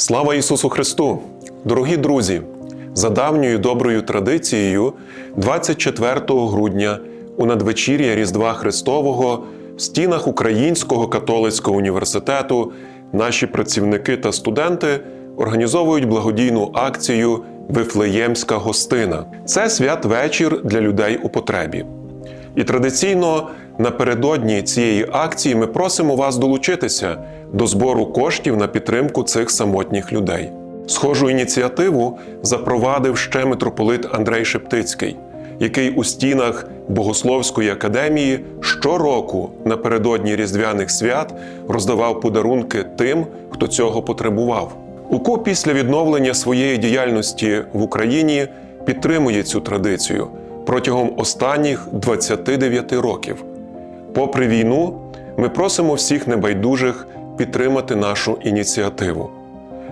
Слава Ісусу Христу! Дорогі друзі! За давньою доброю традицією, 24 грудня у надвечір'я Різдва Христового в стінах Українського католицького університету наші працівники та студенти організовують благодійну акцію Вифлеємська гостина. Це святвечір для людей у потребі. І традиційно напередодні цієї акції ми просимо вас долучитися до збору коштів на підтримку цих самотніх людей. Схожу ініціативу запровадив ще митрополит Андрей Шептицький, який у стінах Богословської академії щороку напередодні різдвяних свят роздавав подарунки тим, хто цього потребував. УКУ після відновлення своєї діяльності в Україні підтримує цю традицію протягом останніх 29 років. Попри війну, ми просимо всіх небайдужих підтримати нашу ініціативу.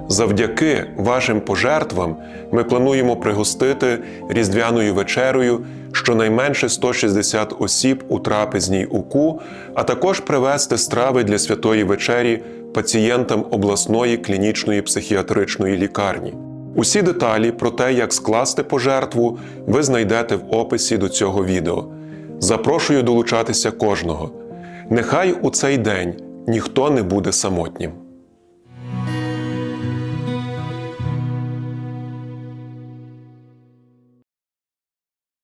Завдяки вашим пожертвам ми плануємо пригостити різдвяною вечерею щонайменше 160 осіб у трапезній УКУ, а також привезти страви для святої вечері пацієнтам обласної клінічної психіатричної лікарні. Усі деталі про те, як скласти пожертву, ви знайдете в описі до цього відео. Запрошую долучатися кожного. Нехай у цей день ніхто не буде самотнім.